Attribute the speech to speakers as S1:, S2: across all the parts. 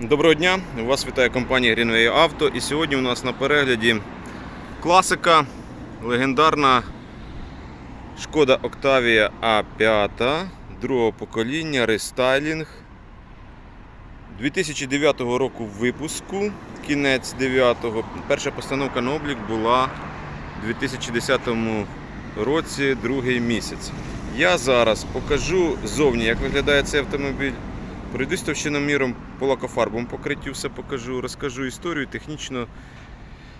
S1: Доброго дня! Вас вітає компанія Greenway Auto. І сьогодні у нас на перегляді класика, легендарна Шкода Octavia A5 другого покоління рестайлінг 2009 року випуску, кінець 9-го. Перша постановка на облік була у 2010 році, другий місяць. Я зараз покажу зовні, як виглядає цей автомобіль. Пройдусь товщиноміром по лакофарбовому покриттю, все покажу, розкажу історію, технічно.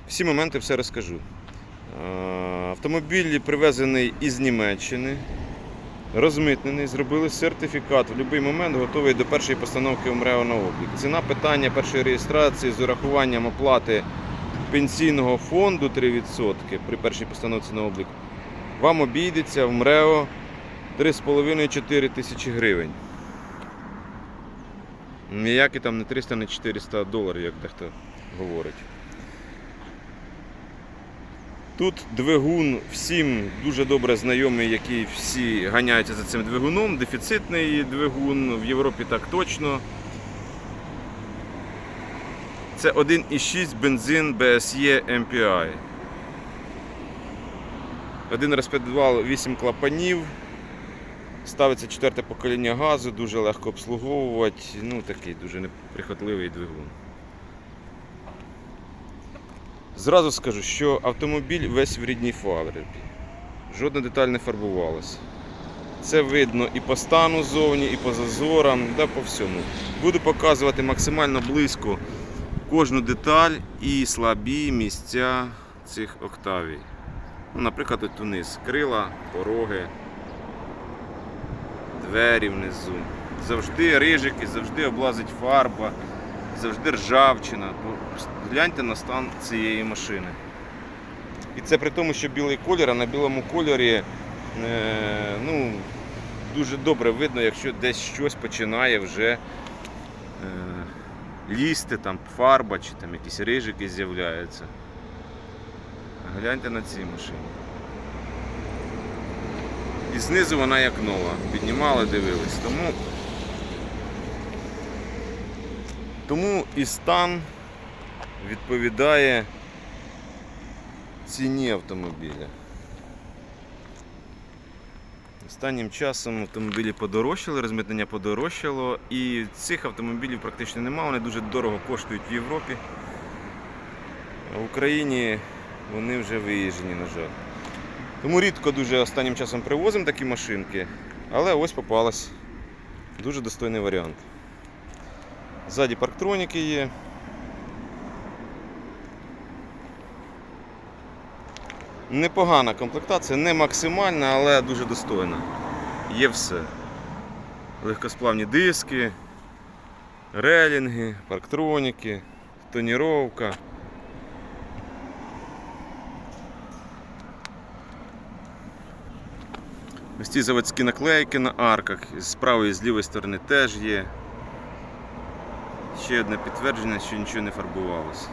S1: Всі моменти все розкажу. Е, Автомобіль привезений із Німеччини, розмитнений, зробили сертифікат. В будь-який момент готовий до першої постановки МРЕО на облік. Ціна питання першої реєстрації з урахуванням оплати пенсійного фонду 3% при першій постановці на облік. Вам обійдеться в МРЕО 3,5-4 тисячі гривень. Ніякі там не 300, не 400 доларів, як дехто говорить. Тут двигун всім дуже добре знайомий, які всі ганяються за цим двигуном. Дефіцитний двигун в Європі так точно. Це 1,6 бензин BSE MPI. Один розпідвал 8 клапанів. Ставиться четверте покоління газу, дуже легко обслуговувати. Ну такий дуже неприхотливий двигун. Зразу скажу, що автомобіль весь в рідній фабриці. Жодна деталь не фарбувалася. Це видно і по стану зовні, і по зазорам, да по всьому. Буду показувати максимально близько кожну деталь і слабі місця цих октавій. Ну, наприклад, от униз крила, пороги двері внизу. Завжди рижики, завжди облазить фарба, завжди ржавчина. Гляньте на стан цієї машини. І це при тому, що білий колір, а на білому кольорі е, ну, дуже добре видно, якщо десь щось починає вже е, лізти, там фарба чи там якісь рижики з'являються. Гляньте на цій машині. І знизу вона як нова. Піднімали, дивились. Тому, тому і стан відповідає ціні автомобіля. Останнім часом автомобілі подорожчали, розмитнення подорожчало, і цих автомобілів практично немає, вони дуже дорого коштують в Європі. А в Україні вони вже виїжджені, на жаль. Тому рідко дуже останнім часом привозимо такі машинки, але ось попалась. Дуже достойний варіант. Ззаді парктроніки є. Непогана комплектація, не максимальна, але дуже достойна. Є все. Легкосплавні диски, релінги, парктроніки, тоніровка. Ось ці заводські наклейки на арках з правої і з лівої сторони теж є. Ще одне підтвердження, що нічого не фарбувалося.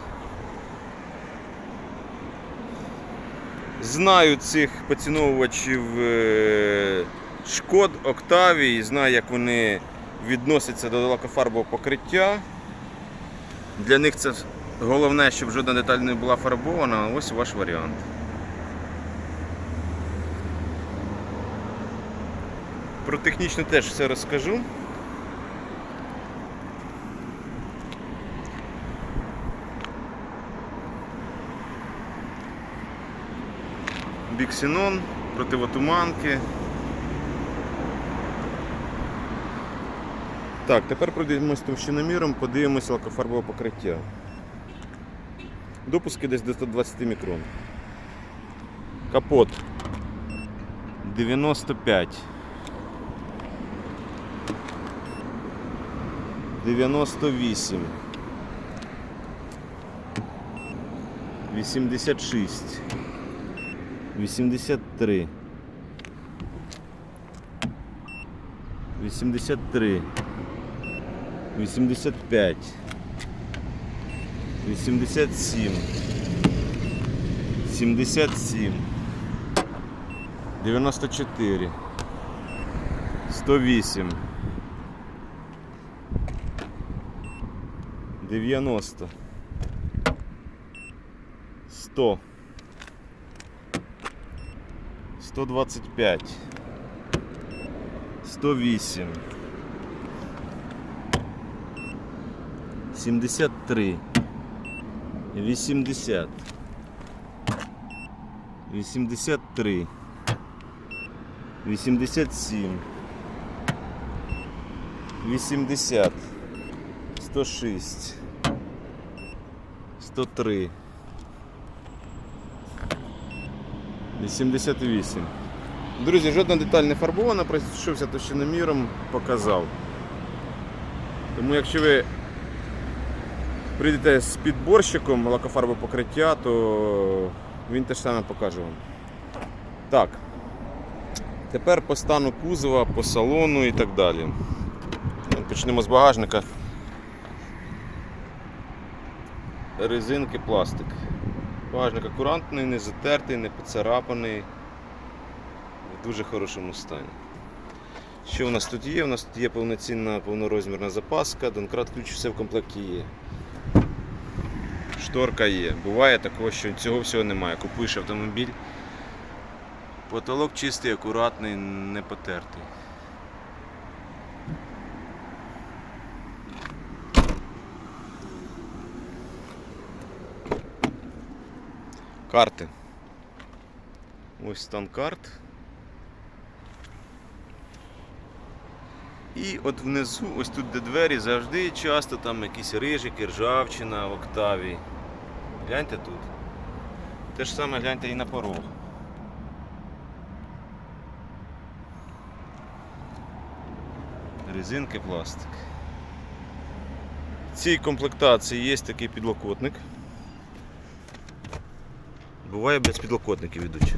S1: Знаю цих поціновувачів е, шкод, Октавій, знаю, як вони відносяться до лакофарбового покриття. Для них це головне, щоб жодна деталь не була фарбована. Ось ваш варіант. Про технічно теж все розкажу. Біксінон, противотуманки. Так, тепер пройдемось товщиноміром, подивимося лакофарбове покриття. Допуски десь до 120 мікрон. Капот 95. 98 86 83 83 85 87 77 94 108 90. 100. 125. 108. 73. 80. 83. 87. 80. 106. 103. 88. Друзі, жодна деталь не фарбована, пройшовся товщиноміром, показав. Тому якщо ви прийдете з підборщиком лакофарбового покриття, то він теж саме покаже вам. Так. Тепер по стану кузова, по салону і так далі. Почнемо з багажника. Резинки, пластик. Багажник акуратний, не затертий, не поцарапаний. В дуже хорошому стані. Що у нас тут є? У нас тут є повноцінна повнорозмірна запаска, донкрат ключ, все в комплекті є. Шторка є. Буває такого, що цього всього немає. Купуєш автомобіль. Потолок чистий, акуратний, не потертий. Карти. Ось стан карт. І от внизу, ось тут де двері, завжди часто там якісь рижики, ржавчина в октаві. Гляньте тут. Те ж саме гляньте і на порог. Резинки, пластик. В цій комплектації є такий підлокотник. Буває без підлокотників ідуть.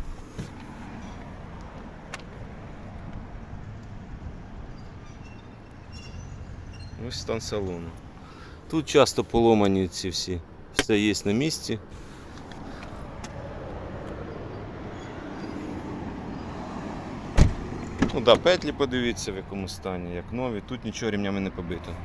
S1: Ось стан салону. Тут часто поломані ці всі. Все є на місці. Ну да, петлі подивіться в якому стані, як нові. Тут нічого рівнями не побито.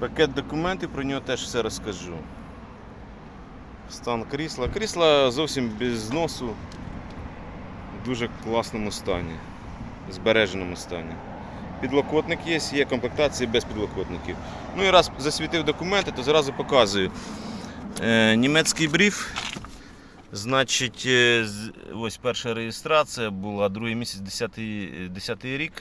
S1: Пакет документів, про нього теж все розкажу. Стан крісла. Крісла зовсім без зносу, в дуже класному стані, збереженому стані. Підлокотник є, є комплектації без підлокотників. Ну і раз засвітив документи, то зразу показую. Е, німецький бриф. Значить, е, ось перша реєстрація була, другий місяць, 10, 10 рік.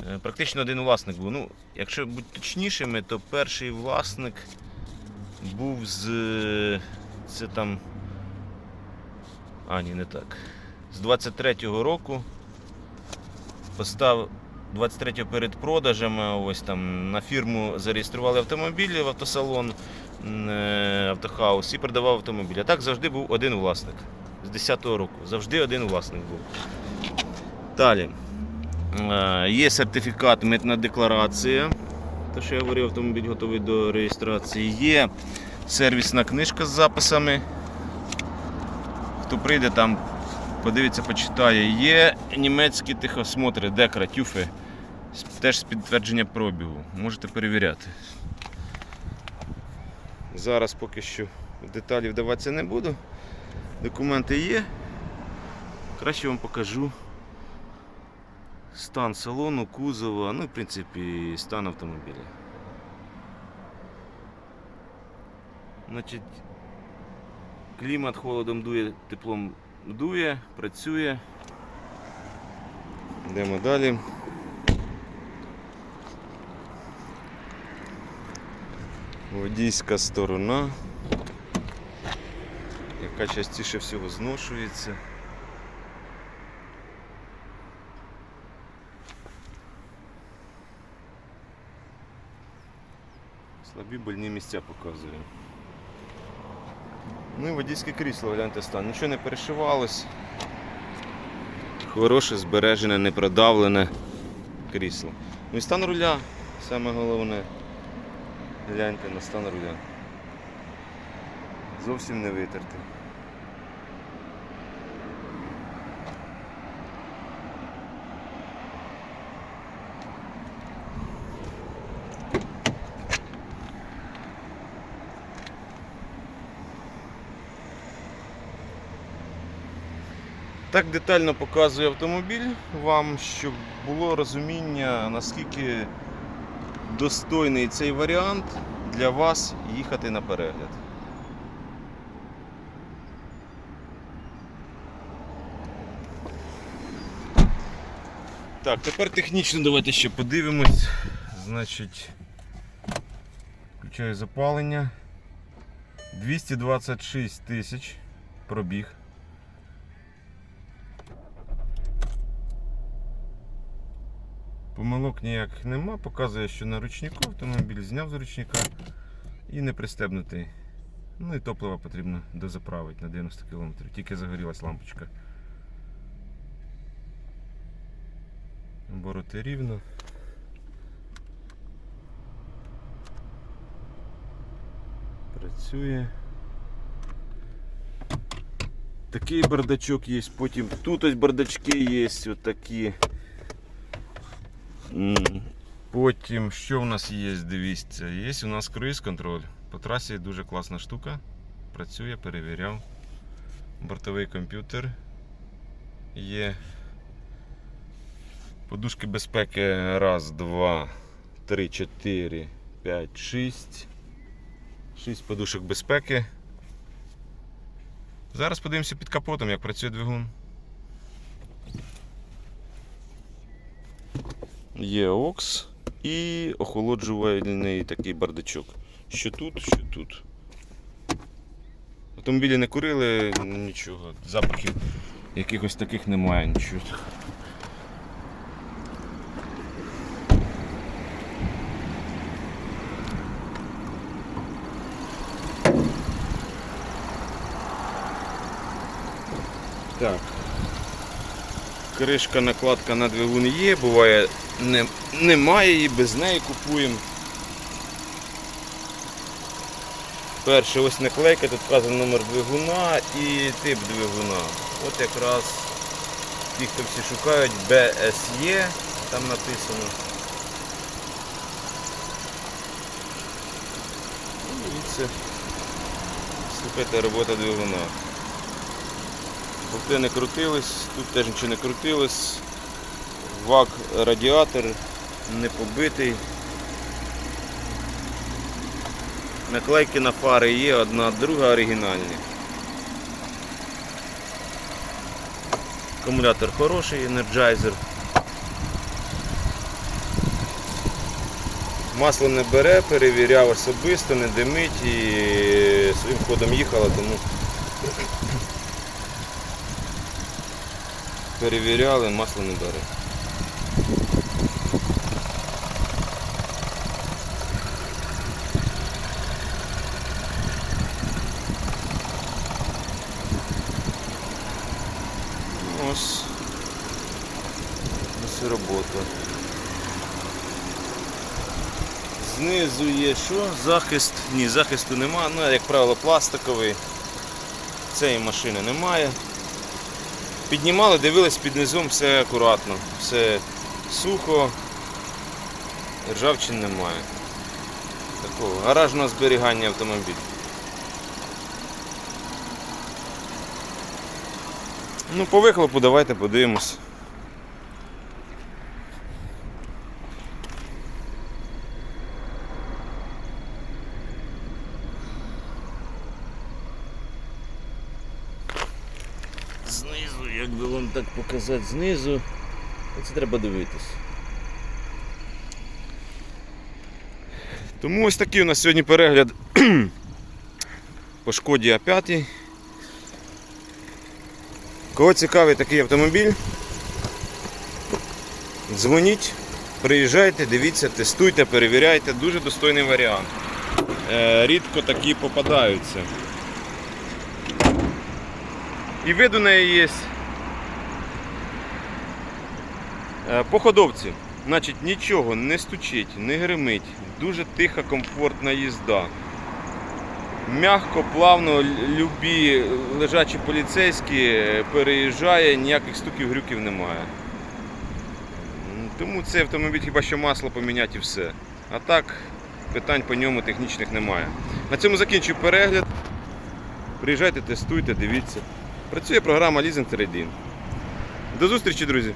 S1: Е, Практично один власник був. Ну, якщо бути точнішими, то перший власник був з. Це там. А, ні, не так. З 23-го року постав 23-го перед продажами, ось там на фірму зареєстрували автомобілі в автосалон е, Автохаус і продавав автомобілі. А так завжди був один власник. З 10-го року. Завжди один власник був. Далі. Е, Є сертифікат, митна декларація. Те, що я говорив, автомобіль готовий до реєстрації. Є сервісна книжка з записами. Хто прийде там, подивиться, почитає. Є німецькі тихосмотри, декра, тюфи. Теж з підтвердження пробігу. Можете перевіряти. Зараз поки що в деталі вдаватися не буду. Документи є. Краще вам покажу стан салону, кузова, ну, в принципі, стан автомобіля. Значить, клімат холодом дує, теплом дує, працює. Йдемо далі. Водійська сторона, яка частіше всього зношується. Слабі больні місця показує. Ну і водійське крісло, гляньте стан. Нічого не перешивалось. Хороше, збережене, непродавлене крісло. Ну і стан руля, саме головне. Гляньте на стан руля. Зовсім не витертий. Так детально показує автомобіль вам, щоб було розуміння, наскільки достойний цей варіант для вас їхати на перегляд. Так, тепер технічно давайте ще подивимось. Значить, включаю запалення. 226 тисяч пробіг. Помилок ніяких нема, показує, що на ручнику автомобіль зняв з ручника і не пристебнутий. Ну і топливо потрібно дозаправити на 90 км. Тільки загорілась лампочка. Обороти рівно. Працює. Такий бардачок є, потім тут ось бардачки є, отакі. Потім, що у нас є, дивіться, є у нас круїз контроль. По трасі дуже класна штука. Працює, перевіряв. Бортовий комп'ютер є. Подушки безпеки. Раз, два, три, чотири, п'ять, шість. Шість подушок безпеки. Зараз подивимося під капотом, як працює двигун. Є окс і охолоджувальний такий бардачок. Що тут, що тут. Автомобілі не курили, нічого, запахів якихось таких немає, нічого. Так. Кришка, накладка на двигун є, буває не, немає її, без неї купуємо. Перше ось наклейка, тут вказаний номер двигуна і тип двигуна. От якраз ті, хто всі шукають, BSE, там написано. Ну, і слухайте робота двигуна. Болти не крутились, тут теж нічого не крутилось. Вак радіатор не побитий. Наклейки на фари є, одна, друга оригінальні. Акумулятор хороший, енерджайзер. Масло не бере, перевіряв особисто, не димить і своїм ходом їхала, тому перевіряли, масло не бере. Ось ось робота. Знизу є що? Захист. Ні, захисту немає, ну, як правило, пластиковий. Цієї машини немає. Піднімали, дивились під низом, все акуратно, все сухо, ржавчин немає. Такого гаражного зберігання автомобіля. Ну, по вихлопу давайте подивимось. Знизу, як би вам так показати знизу, це треба дивитись. Тому ось такий у нас сьогодні перегляд по шкоді А5. Кого цікавий такий автомобіль, дзвоніть, приїжджайте, дивіться, тестуйте, перевіряйте. Дуже достойний варіант. Е, Рідко такі попадаються. І вид у неї є. Е, По ходовці, значить, нічого не стучить, не гримить. дуже тиха, комфортна їзда. Мягко, плавно, любі лежачі поліцейські переїжджає, ніяких стуків, грюків немає. Тому цей автомобіль хіба що масло поміняти і все. А так, питань по ньому технічних немає. На цьому закінчую перегляд. Приїжджайте, тестуйте, дивіться. Працює програма Leasing Trade-in. До зустрічі, друзі!